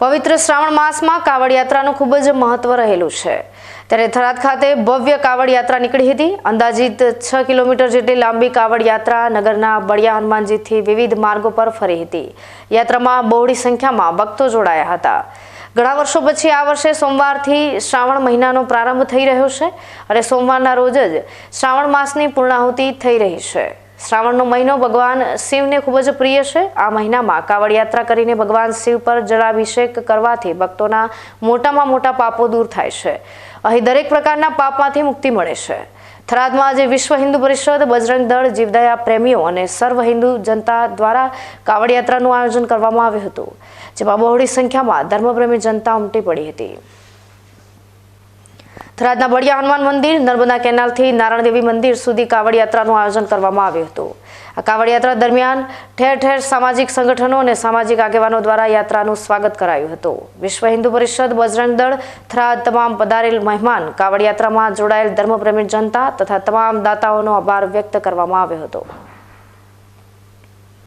પવિત્ર શ્રાવણ માસમાં કાવડ યાત્રાનું ખૂબ જ મહત્વ રહેલું છે. ત્યારે થરાદ ખાતે ભવ્ય કાવડ યાત્રા નીકળી હતી. અંદાજિત છ કિલોમીટર જેટલી લાંબી કાવડ યાત્રા નગરના બળિયા હનુમાનજીથી વિવિધ માર્ગો પર ફરી હતી. યાત્રામાં બહોળી સંખ્યામાં ભક્તો જોડાયા હતા. ઘણા વર્ષો પછી આ વર્ષે સોમવારથી શ્રાવણ મહિનાનો પ્રારંભ થઈ રહ્યો છે અને સોમવારના રોજ જ શ્રાવણ માસની પૂર્ણાહુતિ થઈ રહી છે. શ્રાવણનો મહિનો ભગવાન શિવને ખૂબ જ પ્રિય છે. આ મહિનામાં કાવડ યાત્રા કરીને ભગવાન શિવ પર જળાભિષેક કરવાથી ભક્તોના મોટામાં મોટા પાપો દૂર થાય છે. અહીં દરેક પ્રકારના પાપમાંથી મુક્તિ મળે છે. થરાદમાં આજે વિશ્વ હિન્દુ પરિષદ, બજરંગ દળ, જીવદયા પ્રેમીઓ અને સર્વ હિન્દુ જનતા દ્વારા કાવડ યાત્રાનું આયોજન કરવામાં આવ્યું હતું, જેમાં બહોળી સંખ્યામાં ધર્મપ્રેમી જનતા ઉમટી પડી હતી. થરાદના બળિયા હનુમાન મંદિર, નર્મદા કેનાલથી નારાયણદેવી મંદિર સુધી કાવડ યાત્રાનું આયોજન કરવામાં આવ્યું હતું. આ કાવડ યાત્રા દરમિયાન ઠેર ઠેર સામાજિક સંગઠનો અને સામાજિક આગેવાનો દ્વારા યાત્રાનું સ્વાગત કરાયું હતું. વિશ્વ હિન્દુ પરિષદ, બજરંગ દળ, થરાદ તમામ પધારેલ મહેમાન કાવડ યાત્રામાં જોડાયેલ ધર્મપ્રેમી જનતા તથા તમામ દાતાઓનો આભાર વ્યક્ત કરવામાં આવ્યો હતો.